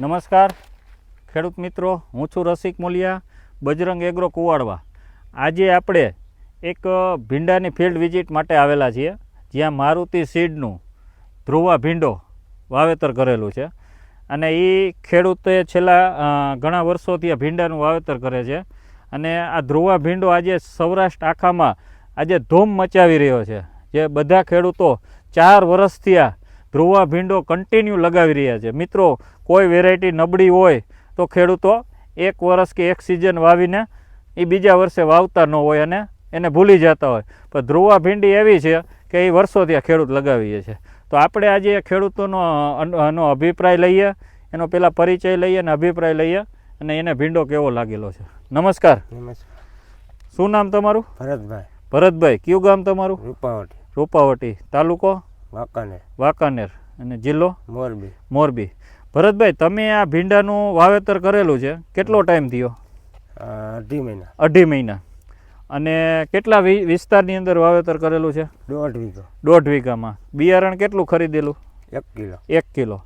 નમસ્કાર. ખેડૂત મિત્રો, હું છું રસિક મોલિયા, બજરંગ એગ્રો કુવાડવા. આજે આપણે એક ભીંડાની ફિલ્ડ વિઝિટ માટે આવેલા છીએ, જ્યાં મારુતિ સીડનું ધ્રુવા ભીંડો વાવેતર કરેલું છે. અને એ ખેડૂતે છેલ્લા ઘણા વર્ષોથી આ ભીંડાનું વાવેતર કરે છે. અને આ ધ્રુવા ભીંડો આજે સૌરાષ્ટ્ર આખામાં આજે ધૂમ મચાવી રહ્યો છે. જે બધા ખેડૂતો ચાર વર્ષથી આ ધ્રુવા ભીંડો કન્ટિન્યુ લગાવી રહ્યા છે. મિત્રો કોઈ વેરાયટી નબળી હોય તો ખેડૂતો એક વર્ષ કે એક સિઝન વાવીને એ બીજા વર્ષે વાવતા ન હોય અને એને ભૂલી જતા હોય. પણ ધ્રુવા ભીંડી એવી છે કે એ વર્ષોથી આ ખેડૂત લગાવીએ છે. તો આપણે આજે ખેડૂતોનો આનો અભિપ્રાય લઈએ એનો પહેલાં પરિચય લઈએ અને અભિપ્રાય લઈએ અને એને ભીંડો કેવો લાગેલો છે. નમસ્કાર. શું નામ તમારું? ભરતભાઈ. ભરતભાઈ. કયું ગામ તમારું? રૂપાવટી. રૂપાવટી. તાલુકો? વાંકાનેર. વાંકાનેર. અને જિલ્લો? મોરબી. મોરબી. ભરતભાઈ તમે આ ભીંડાનું વાવેતર કરેલું છે. કેટલો ટાઈમ થયો? અઢી મહિના. અઢી મહિના. અને કેટલા વિસ્તારની અંદર વાવેતર કરેલું છે? દોઢ વીઘા. દોઢ વીઘામાં. બિયારણ કેટલું ખરીદેલું? એક કિલો. એક કિલો.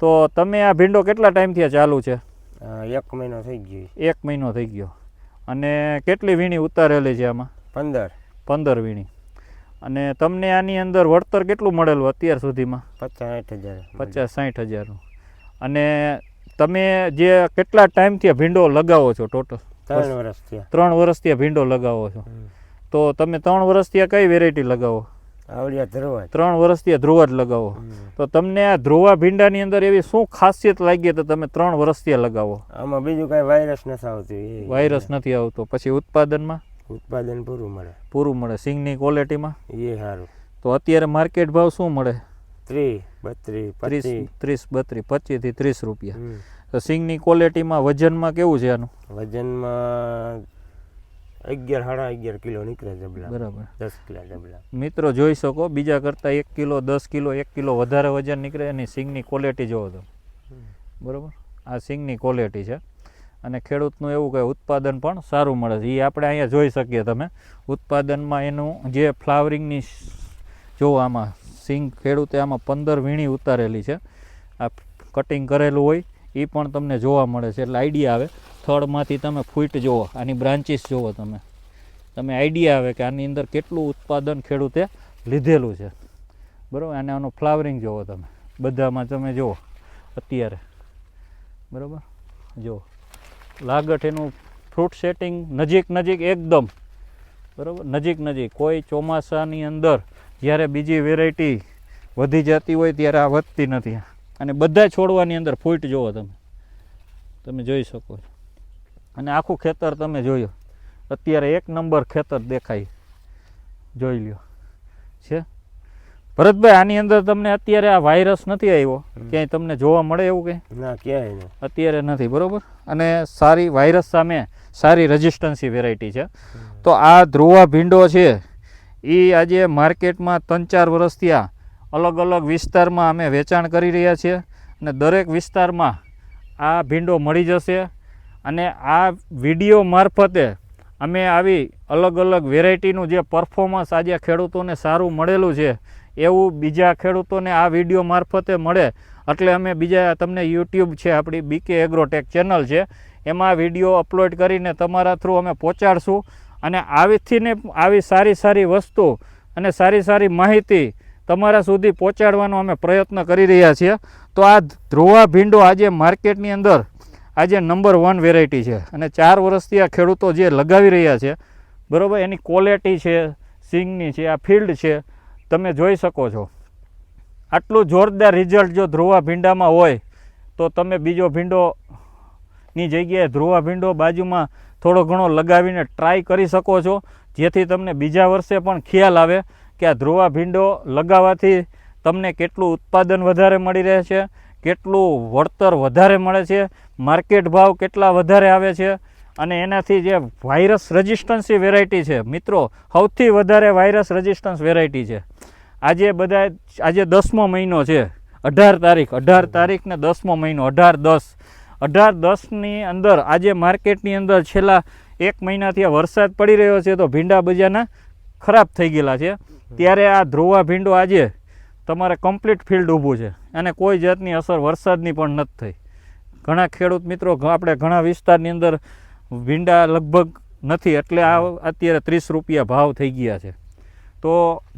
તો તમે આ ભીંડો કેટલા ટાઈમથી ચાલુ છે? એક મહિનો થઈ ગયો એક મહિનો થઈ ગયો. અને કેટલી વીણી ઉતારેલી છે આમાં? પંદર. પંદર વીણી. અને તમને આની અંદર વળતર કેટલું મળેલું અત્યાર સુધીમાં? પચાસ સાઠ હજાર. પચાસ સાઠ હજારનું અને તમે જે કેટલા ટાઈમથી ભીંડો લગાવો છો ટોટલ ત્રણ વર્ષથી ત્રણ વર્ષથી આ ભીંડો લગાવો છો. તો તમે ત્રણ વર્ષથી આ કઈ વેરાયટી લગાવો? આવડિયા ધરવા ત્રણ વર્ષથી ધ્રુવા જ લગાવો. તો તમને આ ધ્રુવા ભીંડાની અંદર એવી શું ખાસિયત લાગી તો તમે ત્રણ વર્ષથી લગાવો? આમાં બીજું કાંઈ વાયરસ નથી આવતું વાયરસ નથી આવતો. પછી ઉત્પાદનમાં? ઉત્પાદન પૂરું મળે. પૂરું મળે. સિંગની ક્વોલિટીમાં એ સારું તો અત્યારે માર્કેટ ભાવ શું મળે? ત્રીસ બત્રીસ ત્રીસ ત્રીસ બત્રીસ પચીસથી ત્રીસ રૂપિયા. તો સિંગની ક્વોલિટીમાં વજનમાં કેવું છે આનું? વજનમાં અગિયાર સાડા અગિયાર કિલો નીકળે જબલા બરાબર. દસ કિલો જબલા મિત્રો જોઈ શકો બીજા કરતાં એક કિલો દસ કિલો એક કિલો વધારે વજન નીકળે એની સિંગની ક્વોલિટી જોવો તો. બરાબર? આ સિંગની ક્વોલિટી છે. અને ખેડૂતનું એવું કે ઉત્પાદન પણ સારું મળે છે. એ આપણે અહીંયા જોઈ શકીએ તમે. ઉત્પાદનમાં એનું જે ફ્લાવરિંગની જો આમાં સિંગ ખેડૂતે આમાં પંદર વીણી ઉતારેલી છે, આ કટિંગ કરેલું હોય એ પણ તમને જોવા મળે છે. એટલે આઈડિયા આવે. થડમાંથી તમે ફૂટ જુઓ, આની બ્રાન્ચીસ જુઓ તમે. તમે આઈડિયા આવે કે આની અંદર કેટલું ઉત્પાદન ખેડૂતે લીધેલું છે. બરાબર? અને આનું ફ્લાવરિંગ જુઓ તમે. બધામાં તમે જુઓ. અત્યારે. બરાબર? જુઓ. લાગટ એનું ફ્રૂટ સેટિંગ નજીક નજીક એકદમ. બરાબર? નજીક નજીક. કોઈ ચોમાસાની અંદર જ્યારે બીજી વેરાયટી વધી જતી હોય ત્યારે આ વધતી નથી. અને બધા છોડવાની અંદર ફૂટ જુઓ તમે. તમે જોઈ શકો અને આખું ખેતર તમે જોયો. અત્યારે એક નંબર ખેતર દેખાય. જોઈ લ્યો. છે? ભરતભાઈ આની અંદર તમને અત્યારે આ વાયરસ નથી આવ્યો? ક્યાંય તમને જોવા મળે એવું કે ના ક્યાંય અત્યારે નથી બરોબર? અને સારી વાયરસ સામે સારી રેઝિસ્ટન્સી વેરાયટી છે. તો આ ધ્રુવા ભીંડો છે એ આજે માર્કેટમાં ત્રણ ચાર વર્ષથી આ અલગ અલગ વિસ્તારમાં અમે વેચાણ કરી રહ્યા છીએ અને દરેક વિસ્તારમાં આ ભીંડો મળી જશે. અને આ વીડિયો મારફતે અમે આવી અલગ અલગ વેરાયટીનું જે પરફોર્મન્સ આજે ખેડૂતોને સારું મળેલું છે, એવું બીજા ખેડૂતોને આ વીડિયો મારફતે મળે. એટલે અમે બીજા તમને યુટ્યુબ છે, આપણી બીકે એગ્રોટેક ચેનલ છે. એમાં વીડિયો અપલોડ કરીને તમારા થ્રુ અમે પહોંચાડશું. અને આવીથી ને આવી સારી સારી વસ્તુ અને સારી સારી માહિતી તમારા સુધી પહોંચાડવાનો અમે પ્રયત્ન કરી રહ્યા છીએ. તો આ ધ્રુવા ભીંડો આજે માર્કેટની અંદર આજે નંબર વન વેરાયટી છે. અને ચાર વર્ષથી આ ખેડૂતો જે લગાવી રહ્યા છે, બરાબર, એની ક્વોલિટી છે, સિંગની છે, આ ફિલ્ડ છે, તમે જોઈ શકો છો. આટલું જોરદાર રિઝલ્ટ જો ધ્રુવા ભીંડામાં હોય, તો તમે બીજો ભીંડોની જગ્યાએ ધ્રુવા ભીંડો બાજુમાં થોડો ઘણો લગાવીને ટ્રાય કરી શકો છો, જેથી તમને બીજા વર્ષે પણ ખ્યાલ આવે કે આ ધ્રુવા ભીંડો લગાવવાથી તમને કેટલું ઉત્પાદન વધારે મળી રહે છે, કેટલું વળતર વધારે મળે છે માર્કેટ ભાવ કેટલા વધારે આવે છે અને એનાથી જે વાયરસ રેઝિસ્ટન્સી વેરાયટી છે, મિત્રો, સૌથી વધારે વાયરસ રેઝિસ્ટન્સ વેરાયટી છે. આજે બધા આજે દસમો મહિનો છે, અઢાર તારીખ અઢાર તારીખ ને દસમો મહિનો, અઢાર દસ. અઢાર દસની અંદર, આજે માર્કેટની અંદર છેલ્લા એક મહિનાથી વરસાદ પડી રહ્યો છે તો ભીંડા બજારના ખરાબ થઈ ગયેલા છે. ત્યારે આ ધ્રુવા ભીંડો આજે તમારે કમ્પ્લીટ ફિલ્ડ ઊભું છે. અને કોઈ જાતની અસર વરસાદની પણ નથી થઈ. ઘણા ખેડૂત મિત્રો આપણે ઘણા વિસ્તારની અંદર ભીંડા લગભગ નથી, એટલે આ અત્યારે ત્રીસ રૂપિયા ભાવ થઈ ગયા છે. તો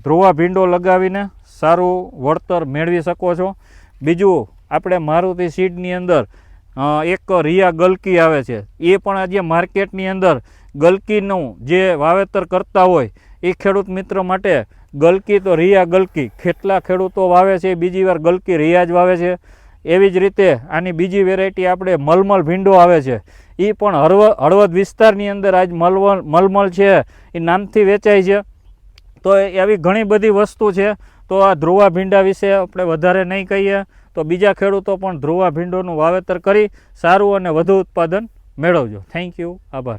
ધ્રુવા ભીંડો લગાવીને સારું વળતર મેળવી શકો છો. બીજું, આપણે મારુતિ સીડની અંદર એક રિયા ગલકી આવે છે. એ પણ આજે માર્કેટની અંદર ગલકીનું જે વાવેતર કરતા હોય, એ ખેડૂત મિત્ર માટે ગલકી તો રિયા ગલકી. કેટલા ખેડૂતો વાવે છે, બીજી વાર ગલકી રિયા જ વાવે છે. એવી જ રીતે આની બીજી વેરાયટી આપણે મલમલ ભીંડો આવે છે. એ પણ હળવ, હળવદ વિસ્તારની અંદર આજ મલવલ, મલમલ છે. એ નામથી વેચાય છે. તો એવી ઘણી બધી વસ્તુ છે. તો આ ધ્રુવા ભીંડા વિશે આપણે વધારે નહીં કહીએ. તો બીજા ખેડૂતો પણ ધ્રુવા ભીંડોનું વાવેતર કરી સારું અને વધુ ઉત્પાદન મેળવજો. થેન્ક યુ આભાર.